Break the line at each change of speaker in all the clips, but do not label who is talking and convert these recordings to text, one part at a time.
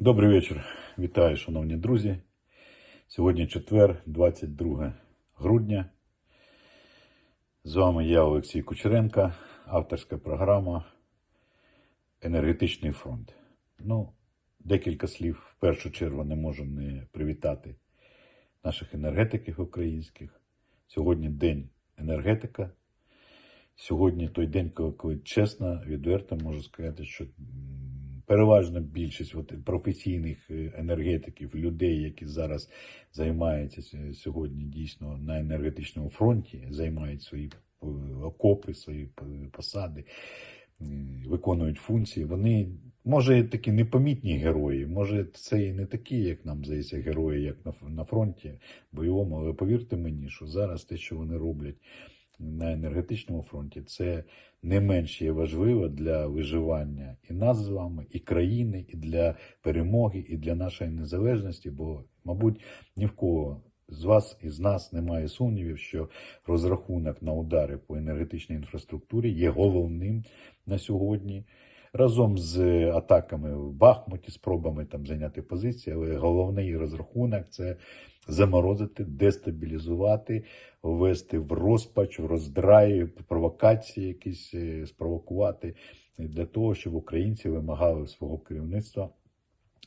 Добрий вечір. Вітаю, шановні друзі. Сьогодні четвер, 22 грудня. З вами я, Олексій Кучеренко, авторська програма Енергетичний фронт. Ну, декілька слів. В першу чергу не можу не привітати наших енергетиків українських. Сьогодні День енергетика. Сьогодні той день, коли, чесно, відверто можу сказати, що переважна більшість от, професійних е, енергетиків, людей, які зараз займаються сьогодні дійсно на енергетичному фронті, займають свої е, окопи, свої посади, е, виконують функції. Вони, може, такі непомітні герої, може, це і не такі, як нам здається, герої, як на фронті бойовому, але повірте мені, що зараз те, що вони роблять на енергетичному фронті, це не менш є важливо для виживання і нас з вами, і країни, і для перемоги, і для нашої незалежності. Бо, мабуть, ні в кого з вас і з нас немає сумнівів, що розрахунок на удари по енергетичній інфраструктурі є головним на сьогодні. Разом з атаками в Бахмуті, спробами там зайняти позиції, але головний розрахунок це заморозити, дестабілізувати, ввести в розпач, в роздрай, провокації якісь е, спровокувати для того, щоб українці вимагали свого керівництва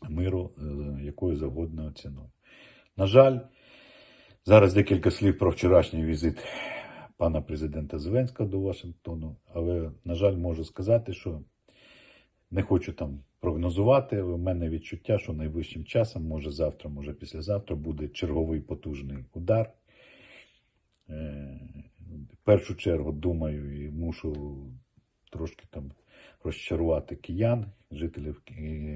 миру е, якою завгодно ціною. На жаль, зараз декілька слів про вчорашній візит пана президента Зеленського до Вашингтону, але, на жаль, можу сказати, що не хочу там прогнозувати, в мене відчуття, що найближчим часом, може завтра, може післязавтра, буде черговий потужний удар. Е, В першу чергу думаю і мушу трошки там розчарувати киян, жителів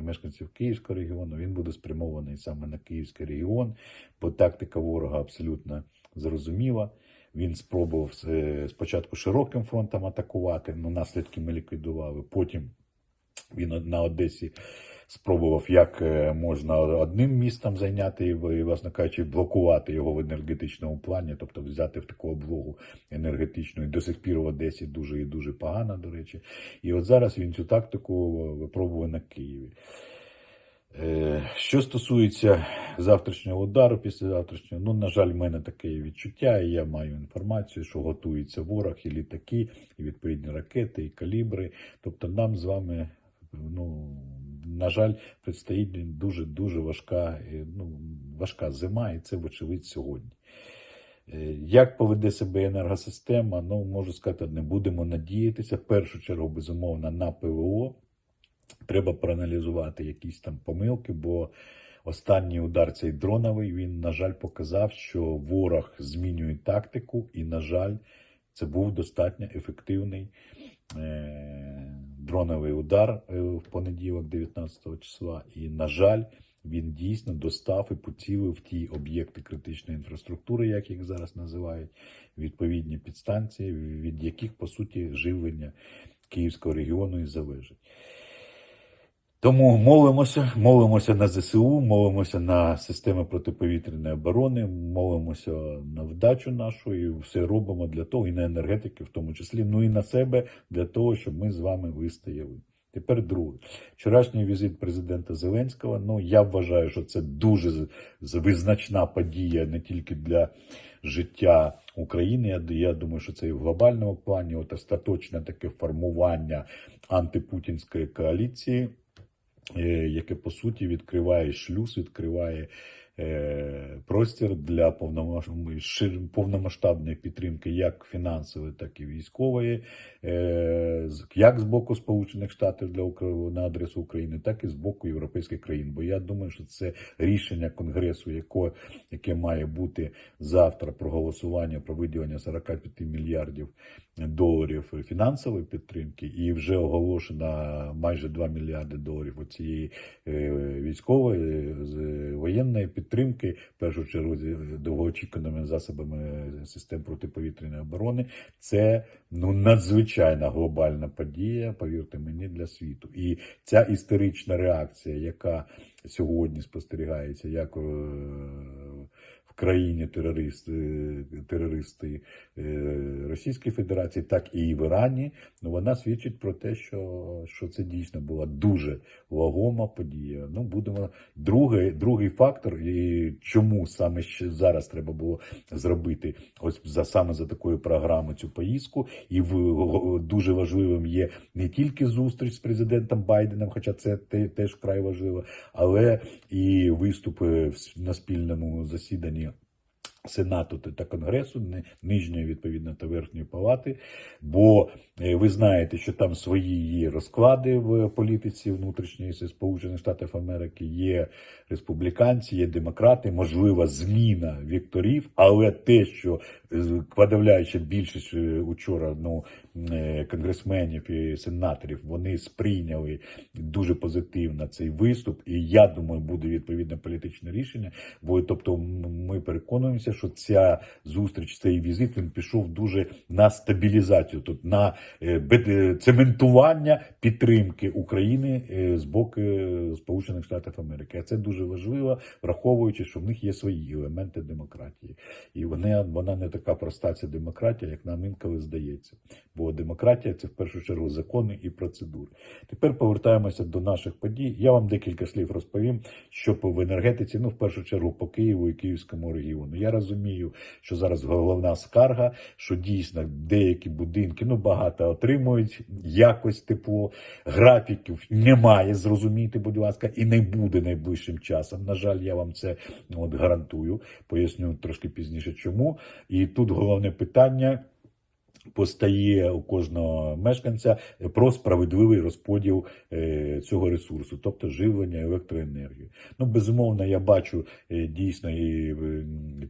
мешканців Київського регіону. Він буде спрямований саме на Київський регіон, бо тактика ворога абсолютно зрозуміла. Він спробував е, спочатку широким фронтом атакувати, але наслідки ми ліквідували. Потім він на Одесі спробував, як е, можна одним містом зайняти і, власне кажучи, блокувати його в енергетичному плані, тобто взяти в таку облогу енергетичну. І до сих пір в Одесі дуже і дуже погано, до речі. І от зараз він цю тактику випробує на Києві. Е, Що стосується завтрашнього удару, після завтрашнього, ну, на жаль, в мене таке відчуття, і я маю інформацію, що готується ворог, і літаки, і відповідні ракети, і калібри. Тобто нам з вами, ну, на жаль, предстоїть дуже-дуже важка, е, ну, важка зима, і це, вочевидь, сьогодні. Е, Як поведе себе енергосистема, ну, можу сказати, не будемо надіятися. В першу чергу, безумовно, на ПВО. Треба проаналізувати якісь там помилки, бо останній удар цей дроновий, він, на жаль, показав, що ворог змінює тактику, і, на жаль, це був достатньо ефективний е- дроновий удар е, в понеділок, 19 числа. І, на жаль, він дійсно достав і поцілив в ті об'єкти критичної інфраструктури, як їх зараз називають, відповідні підстанції, від яких, по суті, живлення Київського регіону і залежить. Тому молимося, молимося на ЗСУ, молимося на системи протиповітряної оборони, молимося на вдачу нашу і все робимо для того, і на енергетики, в тому числі, ну і на себе, для того, щоб ми з вами вистояли. Тепер друге. Вчорашній візит президента Зеленського. Ну я вважаю, що це дуже визначна подія не тільки для життя України. Я, думаю, що це і в глобальному плані. От остаточне таке формування антипутінської коаліції яке по суті відкриває шлюз, відкриває е, простір для повномасштабної, підтримки як фінансової, так і військової, е, як з боку Сполучених Штатів для на адресу України, так і з боку європейських країн. Бо я думаю, що це рішення Конгресу, яке, яке має бути завтра про голосування про виділення 45 мільярдів доларів фінансової підтримки, і вже оголошено майже 2 мільярди доларів цієї військової з воєнної підтримки, в першу чергу з довгоочікуваними засобами систем протиповітряної оборони. Це ну надзвичайна глобальна подія, повірте мені, для світу. І ця історична реакція, яка сьогодні спостерігається, як е, країні терористи, терористи е, Російської Федерації, так і в Ірані, ну вона свідчить про те, що, що це дійсно була дуже вагома подія. Ну, будемо другий, другий фактор, і чому саме ще зараз треба було зробити ось за саме за такою програмою цю поїздку, і в дуже важливим є не тільки зустріч з президентом Байденом, хоча це те- теж вкрай важливо, але і виступи на спільному засіданні. Сенату та- Конгресу, ни- нижньої відповідно та верхньої палати, бо е, ви знаєте, що там свої є розклади в політиці внутрішньої Сполучених Штатів Америки, є республіканці, є демократи, можлива зміна вікторів, але те, що е, подавляюча більшість е, учора ну, конгресменів і сенаторів, вони сприйняли дуже позитивно цей виступ, і я думаю, буде відповідне політичне рішення. Бо тобто, ми переконуємося, що ця зустріч, цей візит він пішов дуже на стабілізацію, тут на е, е, цементування підтримки України е, з боку е, Сполучених Штатів Америки. А це дуже важливо, враховуючи, що в них є свої елементи демократії, і вони, вона не така проста ця демократія, як нам інколи здається. Бо демократія це в першу чергу закони і процедури. Тепер повертаємося до наших подій. Я вам декілька слів розповім, що по в енергетиці, ну в першу чергу по Києву і Київському регіону. Я розумію, що зараз головна скарга, що дійсно деякі будинки, ну багато отримують якось тепло, графіків немає, зрозумійте, будь ласка, і не буде найближчим часом. На жаль, я вам це ну, от гарантую. Поясню трошки пізніше, чому. І тут головне питання постає у кожного мешканця про справедливий розподіл е, цього ресурсу, тобто живлення електроенергії. Ну, безумовно, я бачу е, дійсно і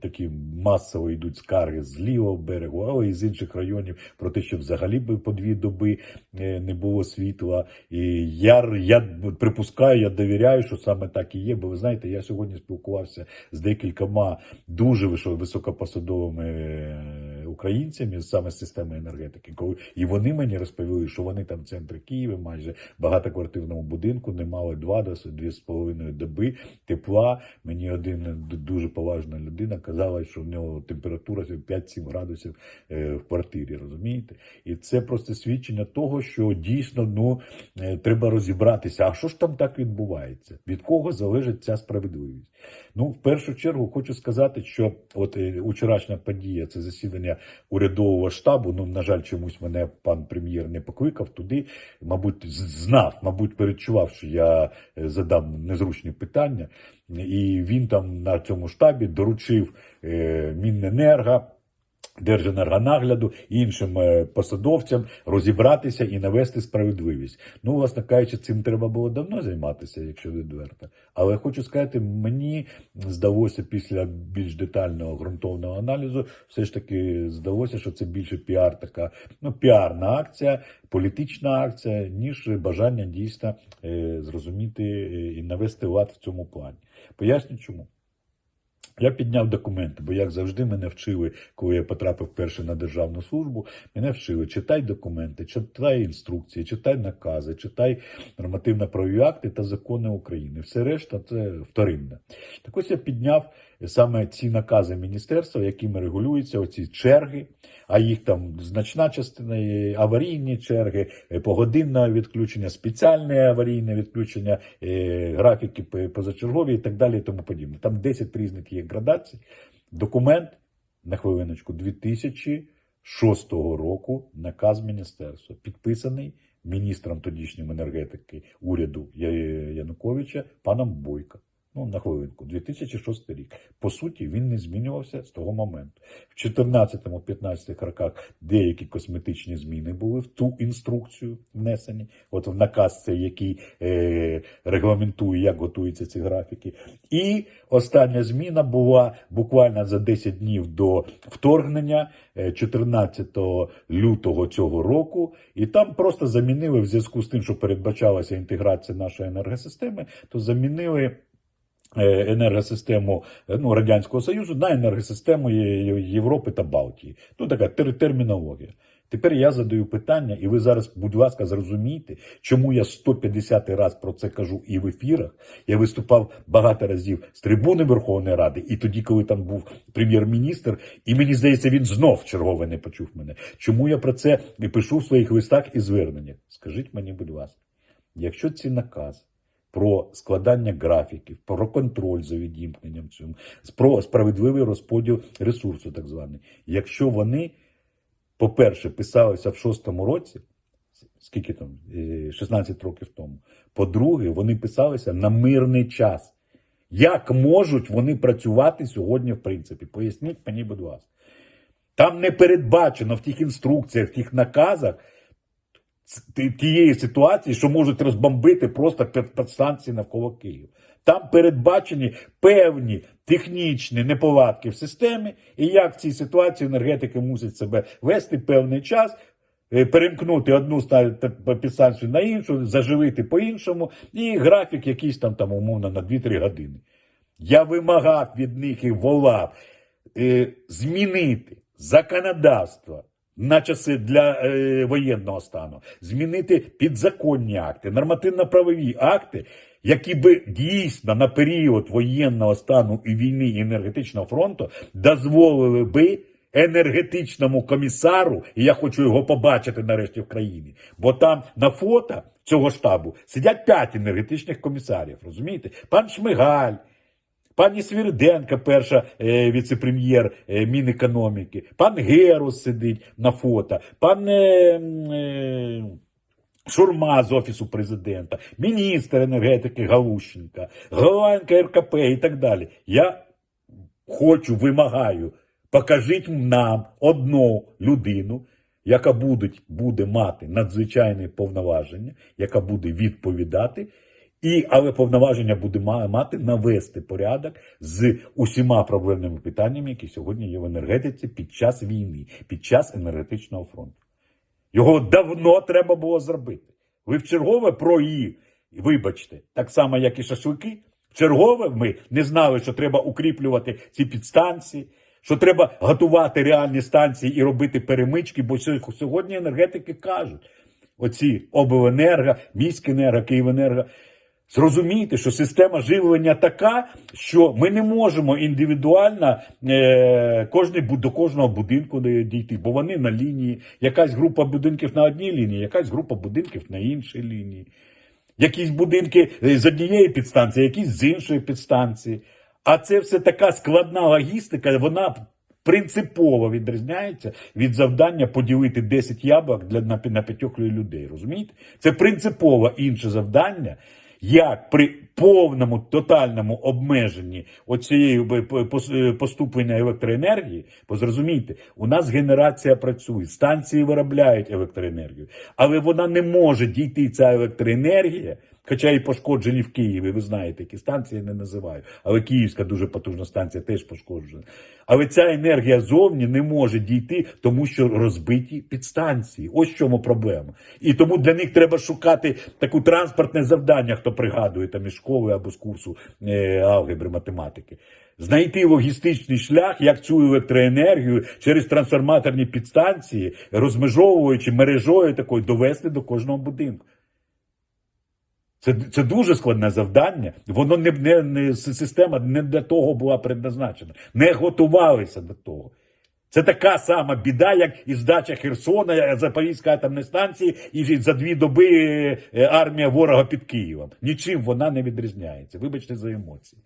такі масово йдуть скарги з лівого берегу, але і з інших районів про те, що взагалі би по дві доби е, не було світла. І я, я припускаю, я довіряю, що саме так і є. Бо ви знаєте, я сьогодні спілкувався з декількома дуже висо- високопосадовими українцями саме з системи енергетики, коли і вони мені розповіли, що вони там в центрі Києва, майже багатоквартирному будинку, не мали два до дві з половиною доби тепла. Мені один дуже поважна людина казала, що в нього температура 5-7 градусів е, в квартирі. Розумієте? І це просто свідчення того, що дійсно ну е, треба розібратися. А що ж там так відбувається? Від кого залежить ця справедливість? Ну, в першу чергу хочу сказати, що от е, учорашня подія, це засідання урядового штабу. Ну, на жаль, чомусь мене пан прем'єр не покликав туди. Мабуть, знав, мабуть, передчував, що я е, задам незручні питання. І він там на цьому штабі доручив е, Міненерго. Держенергонагляду іншим е, посадовцям розібратися і навести справедливість. Ну, власне кажучи, цим треба було давно займатися, якщо відверто. Але хочу сказати, мені здалося після більш детального ґрунтовного аналізу, все ж таки здалося, що це більше піар, така ну піарна акція, політична акція, ніж бажання дійсно е, зрозуміти е, і навести лад в цьому плані. Поясню чому. Я підняв документи, бо як завжди мене вчили, коли я потрапив перше на державну службу, мене вчили читай документи, читай інструкції, читай накази, читай нормативно-правові акти та закони України. Все решта це вторинне. Так ось я підняв саме ці накази міністерства, якими регулюються оці черги, а їх там значна частина є аварійні черги, е, погодинне відключення, спеціальне аварійне відключення, е, графіки позачергові і так далі, і тому подібне. Там 10 різних є градацій. Документ на хвилиночку 2006 року наказ міністерства, підписаний міністром тодішнім енергетики уряду Януковича паном Бойко. Ну, на хвилинку, 2006 рік. По суті, він не змінювався з того моменту. В 14-15 роках деякі косметичні зміни були в ту інструкцію внесені. От в наказ цей, який е, регламентує, як готуються ці графіки. І остання зміна була буквально за 10 днів до вторгнення, е, 14 лютого цього року. І там просто замінили в зв'язку з тим, що передбачалася інтеграція нашої енергосистеми, то замінили. Е, Енергосистему е, ну, Радянського Союзу на енергосистему Є- Європи та Балтії. Ну, така термінологія. Тепер я задаю питання, і ви зараз, будь ласка, зрозумійте, чому я 150 раз про це кажу і в ефірах. Я виступав багато разів з трибуни Верховної Ради, і тоді, коли там був прем'єр-міністр, і мені здається, він знов чергове не почув мене. Чому я про це пишу в своїх листах і зверненнях? Скажіть мені, будь ласка, якщо ці наказ про складання графіків, про контроль за відімкненням цьому, про справедливий розподіл ресурсу, так званий, якщо вони по-перше, писалися в шостому році, скільки там, е, 16 років тому. По-друге, вони писалися на мирний час. Як можуть вони працювати сьогодні, в принципі? Поясніть мені, будь ласка. Там не передбачено в тих інструкціях, в тих наказах тієї ситуації, що можуть розбомбити просто підстанції навколо Києва. Там передбачені певні технічні неполадки в системі, і як в цій ситуації енергетики мусять себе вести певний час, е, перемкнути одну підстанцію на іншу, заживити по-іншому, і графік якийсь там, там умовно на 2-3 години. Я вимагав від них і волав е, змінити законодавство на часи для е, воєнного стану, змінити підзаконні акти, нормативно-правові акти, які би дійсно на період воєнного стану і війни і енергетичного фронту дозволили би енергетичному комісару, і я хочу його побачити нарешті в країні, бо там на фото цього штабу сидять п'ять енергетичних комісарів, розумієте? Пан Шмигаль, Пані Свіриденка, перша е, віце-прем'єр е, Мінекономіки, пан Герус сидить на фото, пан е, е, Шурма з Офісу президента, міністр енергетики Галущенка, голова НКРКП і так далі. Я хочу, вимагаю, покажіть нам одну людину, яка буде, буде мати надзвичайне повноваження, яка буде відповідати. І, але повноваження буде ма- мати навести порядок з усіма проблемними питаннями, які сьогодні є в енергетиці під час війни, під час енергетичного фронту. Його давно треба було зробити. Ви в чергове про її, вибачте, так само, як і шашлики. В чергове ми не знали, що треба укріплювати ці підстанції, що треба готувати реальні станції і робити перемички, бо сьогодні енергетики кажуть, оці обленерго, міськенерго, Київенерго, Зрозумійте, що система живлення така, що ми не можемо індивідуально е, кожний, до кожного будинку дійти, бо вони на лінії, якась група будинків на одній лінії, якась група будинків на іншій лінії. Якісь будинки е, з однієї підстанції, якісь з іншої підстанції. А це все така складна логістика, вона принципово відрізняється від завдання поділити 10 яблук для на п'ятьох людей. Розумієте? Це принципово інше завдання, як при повному тотальному обмеженні оцієї е, поступлення електроенергії, бо зрозумійте, у нас генерація працює, станції виробляють електроенергію, але вона не може дійти ця електроенергія. Хоча і пошкоджені в Києві, ви знаєте, які станції я не називаю. Але Київська дуже потужна станція теж пошкоджена. Але ця енергія зовні не може дійти, тому що розбиті підстанції. Ось в чому проблема. І тому для них треба шукати таке транспортне завдання, хто пригадує там із школи або з курсу е, алгебри математики. Знайти логістичний шлях, як цю електроенергію через трансформаторні підстанції, розмежовуючи мережою такою, довести до кожного будинку. Це, це дуже складне завдання. Воно не, не, не система не для того була предназначена. Не готувалися до того. Це така сама біда, як і здача Херсона, е, Запорізької атомної станції, і за дві доби е, армія ворога під Києвом. Нічим вона не відрізняється. Вибачте за емоції.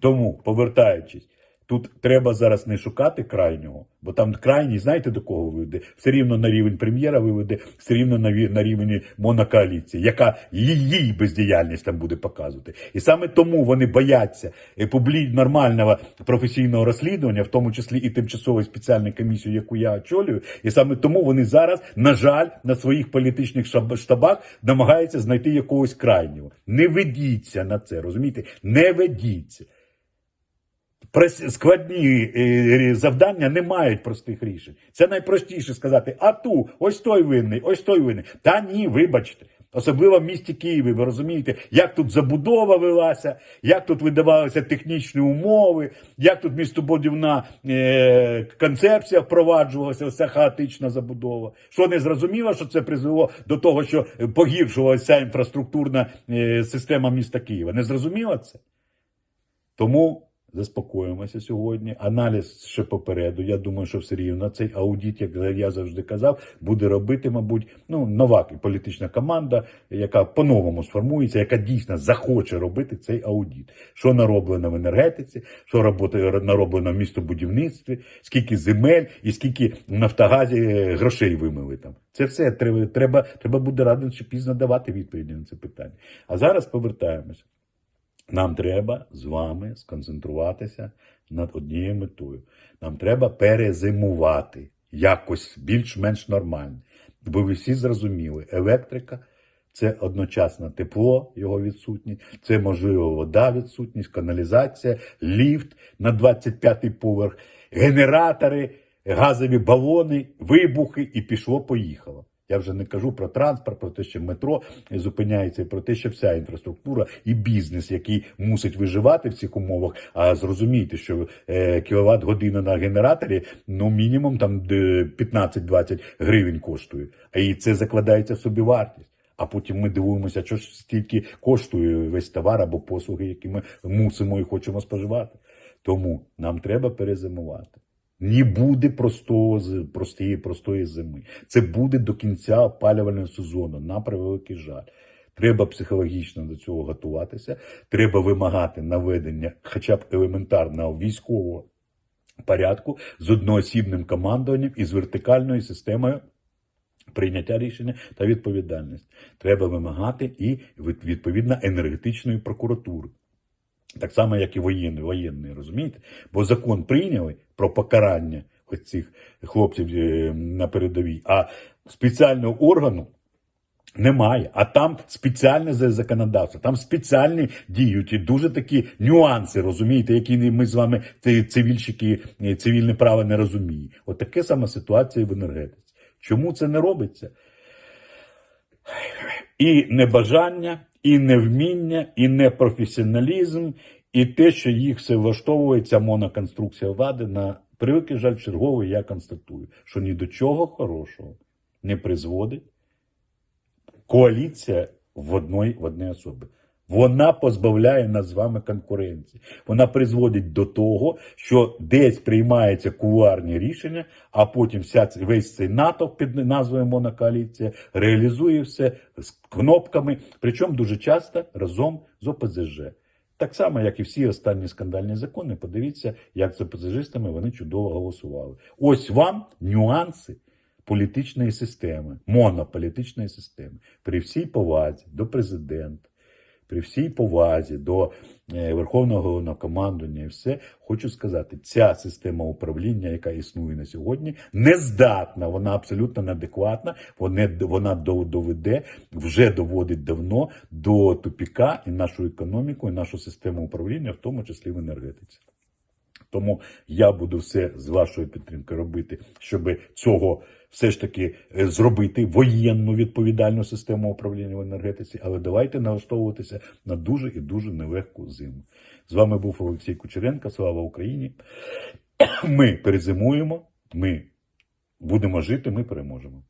Тому, повертаючись, тут треба зараз не шукати крайнього, бо там крайній, знаєте, до кого виведе? Все рівно на рівень прем'єра виведе, все рівно на, рівні монокоаліції, яка її бездіяльність там буде показувати. І саме тому вони бояться е, публі... нормального професійного розслідування, в тому числі і тимчасової спеціальної комісії, яку я очолюю. І саме тому вони зараз, на жаль, на своїх політичних штабах намагаються знайти якогось крайнього. Не ведіться на це, розумієте? Не ведіться. Складні е, завдання не мають простих рішень. Це найпростіше сказати: а ту, ось той винний, ось той винний. Та ні, вибачте. Особливо в місті Києві, ви розумієте, як тут забудова велася, як тут видавалися технічні умови, як тут містобудівна е, концепція впроваджувалася, вся хаотична забудова. Що не зрозуміло, що це призвело до того, що погіршувалася інфраструктурна е, система міста Києва. Не зрозуміло це? Тому заспокоїмося сьогодні. Аналіз ще попереду. Я думаю, що все рівно цей аудит, як я завжди казав, буде робити, мабуть, ну, нова політична команда, яка по-новому сформується, яка дійсно захоче робити цей аудит. Що нароблено в енергетиці, що нароблено в містобудівництві, скільки земель і скільки в Нафтогазі е, грошей вимили там. Це все треба, треба, треба буде рано чи пізно давати відповіді на це питання. А зараз повертаємося. Нам треба з вами сконцентруватися над однією метою. Нам треба перезимувати якось більш-менш нормально. Бо ви всі зрозуміли, електрика це одночасно тепло, його відсутність, це можливо вода, відсутність, каналізація, ліфт на 25-й поверх, генератори, газові балони, вибухи, і пішло-поїхало. Я вже не кажу про транспорт, про те, що метро зупиняється, і про те, що вся інфраструктура і бізнес, який мусить виживати в цих умовах. А зрозумійте, що е, кіловат година на генераторі ну мінімум там 15-20 гривень коштує. І це закладається в собівартість. А потім ми дивуємося, що ж стільки коштує весь товар або послуги, які ми мусимо і хочемо споживати. Тому нам треба перезимувати. Не буде простого, простої, простої зими. Це буде до кінця опалювального сезону, на превеликий жаль. Треба психологічно до цього готуватися. Треба вимагати наведення хоча б елементарного військового порядку з одноосібним командуванням і з вертикальною системою прийняття рішення та відповідальність. Треба вимагати і відповідно енергетичної прокуратури. Так само, як і воєнний, воєнний, розумієте? Бо закон прийняли про покарання ось цих хлопців е, на передовій, а спеціального органу немає. А там спеціальне законодавство, там спеціальні діють і дуже такі нюанси, розумієте, які ми з вами, цивільщики, е, цивільне право не розуміємо. От таке сама ситуація в енергетиці. Чому це не робиться? і небажання, і невміння, і непрофесіоналізм, і те, що їх все влаштовує, ця моноконструкція влади на привики жаль, черговий я констатую, що ні до чого хорошого не призводить коаліція в одної в одній особі. Вона позбавляє нас з вами конкуренції. Вона призводить до того, що десь приймаються кулуарні рішення, а потім вся весь цей натовп під назвою монокоаліція реалізує все з кнопками, причому дуже часто разом з ОПЗЖ. Так само, як і всі останні скандальні закони, подивіться, як з ОПЗЖистами вони чудово голосували. Ось вам нюанси політичної системи, монополітичної системи, при всій повазі до президента, при всій повазі до е, Верховного Головнокомандування і все, хочу сказати, ця система управління, яка існує на сьогодні, не здатна, вона абсолютно неадекватна, вона, вона до- доведе, вже доводить давно до тупіка і нашу економіку, і нашу систему управління, в тому числі в енергетиці. Тому я буду все з вашою підтримкою робити, щоб цього все ж таки е, зробити воєнну відповідальну систему управління в енергетиці. Але давайте налаштовуватися на дуже і дуже нелегку зиму. З вами був Олексій Кучеренко. Слава Україні! Ми перезимуємо, ми будемо жити, ми переможемо.